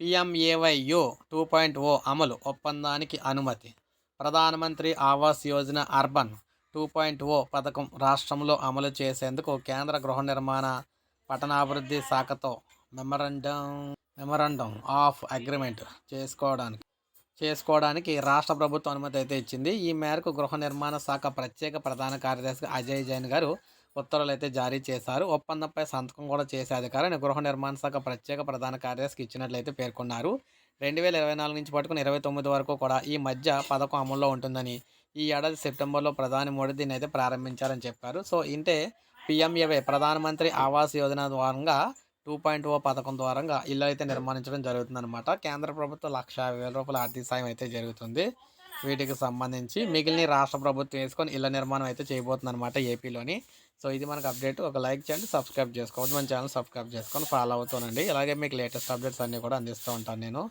PMAYU two point ఓ అమలు ఒప్పందానికి అనుమతి. Pradhan Mantri Awas Yojana urban two point O పథకం రాష్ట్రంలో అమలు చేసేందుకు కేంద్ర గృహ నిర్మాణ పట్టణాభివృద్ధి శాఖతో మెమరండం మెమరండం ఆఫ్ అగ్రిమెంట్ చేసుకోవడానికి చేసుకోవడానికి రాష్ట్ర ప్రభుత్వం అనుమతి అయితే ఇచ్చింది. ఈ మేరకు గృహ నిర్మాణ శాఖ ప్రత్యేక ప్రధాన కార్యదర్శి అజయ్ జైన్ గారు ఉత్తర్వులు అయితే జారీ చేశారు. ఒప్పందంపై సంతకం కూడా చేసే అధికారాన్ని గృహ నిర్మాణ శాఖ ప్రత్యేక ప్రధాన కార్యదర్శికి ఇచ్చినట్లయితే పేర్కొన్నారు. రెండు వేల ఇరవై నాలుగు నుంచి పట్టుకుని ఇరవై తొమ్మిది వరకు కూడా ఈ మధ్య పథకం అమల్లో ఉంటుందని ఈ ఏడాది సెప్టెంబర్లో ప్రధాని మోడీ దీన్ని అయితే ప్రారంభించారని చెప్పారు. సో ఇంటే పిఎంఏవై ప్రధానమంత్రి ఆవాస్ యోజన ద్వారంగా టూ పాయింట్ ఓ పథకం ద్వారంగా ఇల్లు అయితే నిర్మాణించడం జరుగుతుందన్నమాట. కేంద్ర ప్రభుత్వం లక్ష యాభై వేల రూపాయల ఆర్థిక సాయం అయితే జరుగుతుంది. వీటికి సంబంధించి మిగిలిన రాష్ట్ర ప్రభుత్వం వేసుకొని ఇళ్ళ నిర్మాణం అయితే చేయబోతుందన్నమాట ఏపీలోని. సో ఇది మనకు అప్డేట్. ఒక లైక్ చేయండి సబ్స్క్రైబ్ చేసుకోవద్దు మన ఛానల్ సబ్స్క్రైబ్ చేసుకొని ఫాలో అవుతానండి. అలాగే మీకు లేటెస్ట్ అప్డేట్స్ అన్నీ కూడా అందిస్తూ ఉంటాను నేను.